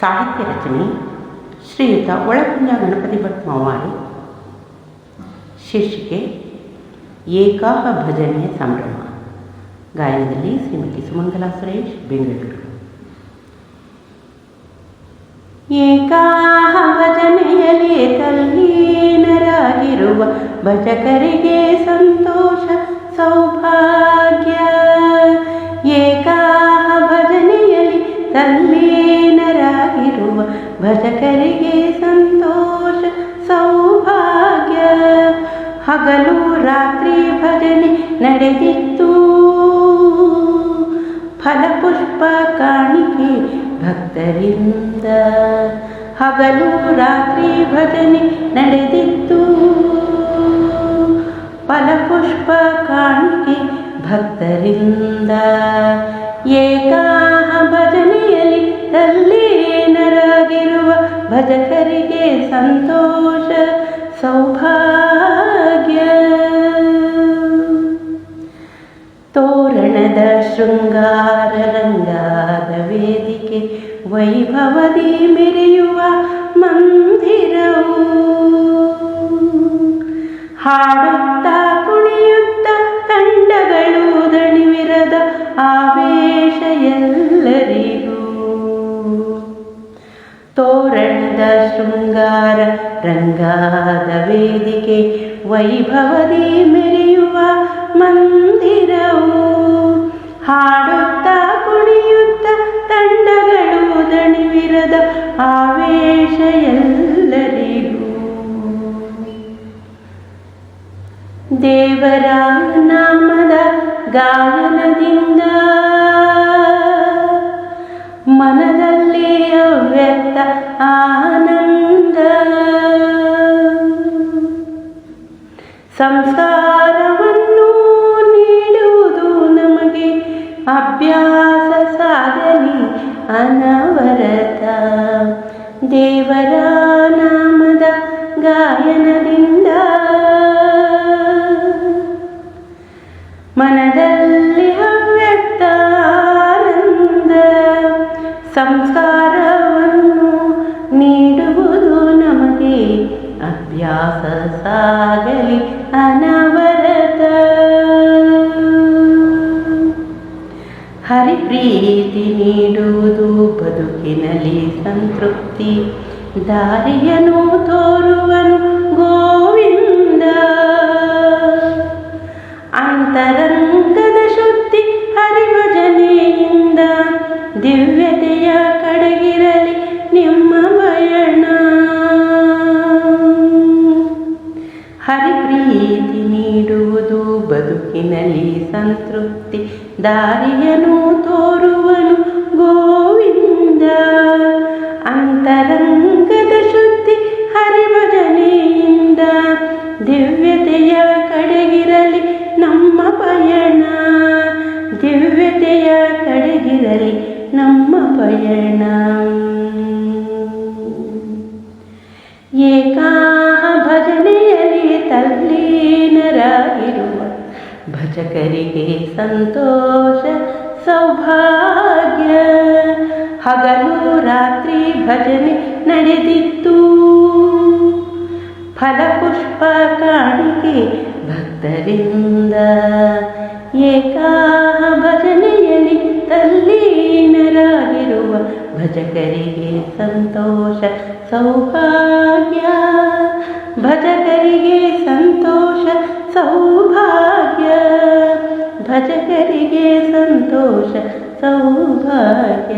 ಸಾಹಿತ್ಯ ರಚನೆ ಶ್ರೀಯುತ ಒಳಕುಂಜ ಗಣಪತಿ ಭಟ್ ಮವಾರಿ ಶೀರ್ಷಿಕೆ ಏಕಾಹ ಭಜನೆಯ ಸಂಭ್ರಮ ಗಾಯನದಲ್ಲಿ ಶ್ರೀಮತಿ ಸುಮಂಗಲಾ ಸುರೇಶ್ ಬೆಂಗಳೂರು ಏಕಾಹ ಭಜನೆಯಲ್ಲಿ ತಲ್ಲೀನರಾಗಿರುವ ಭಜಕರಿಗೆ ಸಂತೋಷ ಸೌಭಾಗ್ಯ ಭಜಕರಿಗೆ ಸಂತೋಷ, ಸೌಭಾಗ್ಯ. ಹಗಲು, ರಾತ್ರಿ ಭಜನೆ ನಡೆದಿತ್ತು. ಫಲಪುಷ್ಪ ಕಾಣಿಕೆ ಭಕ್ತರಿಂದ. ಹಗಲು, ರಾತ್ರಿ ಭಜನೆ ನಡೆದಿತ್ತು. ಫಲಪುಷ್ಪ ಕಾಣಿಕೆ ಭಕ್ತರಿಂದ. ಭಜಕರಿಗೆ ಸಂತೋಷ, ಸೌಭಾಗ್ಯ. ತೋರಣದ ಶೃಂಗಾರ ರಂಗಾದ ವೇದಿಕೆ ವೈಭವದಿ ಮೆರೆಯುವ ಮಂದಿರವು. ಹಾಡುತ್ತಾ ಕುಣಿಯುತ್ತ ತಂಡಗಳು ದಣಿವಿರದ ಆವೇಶ ಎಲ್ಲರಿಗೂ ರಂಗಾದ ವೇದಿಕೆ ವೈಭವದಿ ಮೆರೆಯುವ ಮಂದಿರವು. ಹಾಡುತ್ತಾ ಕುಣಿಯುತ್ತ ತಂಡಗಳು ದಣಿವಿರದ ಆವೇಶ ಎಲ್ಲರಿಗೂ ದೇವರ ನಾಮದ ಗಾಯನದಿಂದ ಮನದಲ್ಲಿ ಅವ್ಯಕ್ತ ಆನಂದ. ಸಂಸ್ಕಾರವನ್ನು ನೀಡುವುದು ನಮಗೆ ಅಭ್ಯಾಸ ಸಾಧನೆ ಅನವರತ. ದೇವರ ನಾಮದ ಗಾಯನದಿಂದ ಮನದಲ್ಲಿ ಅವ್ಯಕ್ತ ಆನಂದ ಸಂಸ್ಕಾರವನ್ನು ಅಭ್ಯಾಸ ಸಾಗಲಿ ಅನವರತ. ಹರಿಪ್ರೀತಿ ನೀಡುವುದು ಬದುಕಿನಲ್ಲಿ ಸಂತೃಪ್ತಿ. ದಾರಿಯನ್ನು ತೋರುವನು ಗೋವಿಂದ. ಅಂತರಂಗದ ಶುದ್ಧಿ ಹರಿಭಜನೆಯಿಂದ ದಿವ್ಯತೆಯ ಹರಿಪ್ರೀತಿ ನೀಡುವುದು ಬದುಕಿನಲ್ಲಿ ಸಂತೃಪ್ತಿ. ದಾರಿಯನ್ನು ತೋರುವನು ಗೋವಿಂದ. ಅಂತರಂಗದ ಶುದ್ಧಿ ಹರಿಭಜನೆಯಿಂದ. ದಿವ್ಯತೆಯ ಕಡೆಗಿರಲಿ ನಮ್ಮ ಪಯಣ. ದಿವ್ಯತೆಯ ಕಡೆಗಿರಲಿ ನಮ್ಮ ಪಯಣ. ಭಜಕರಿಗೆ ಸಂತೋಷ ಸೌಭಾಗ್ಯ. ಹಗಲು ರಾತ್ರಿ ಭಜನೆ ನಡೆದಿತ್ತು. ಫಲಪುಷ್ಪ ಕಾಣಿಕೆ ಭಕ್ತರಿಂದ. ಏಕಾಹ ಭಜನೆಯಲ್ಲಿ ತಲ್ಲೀನರಾಗಿರುವ ಭಜಕರಿಗೆ ಸಂತೋಷ ಸೌಭಾಗ್ಯ. ಭಜಕರಿಗೆ ಸಂತೋಷ ಸೌಭಾಗ್ಯ. ಭಜಕರಿಗೆ ಸಂತೋಷ ಸೌಭಾಗ್ಯ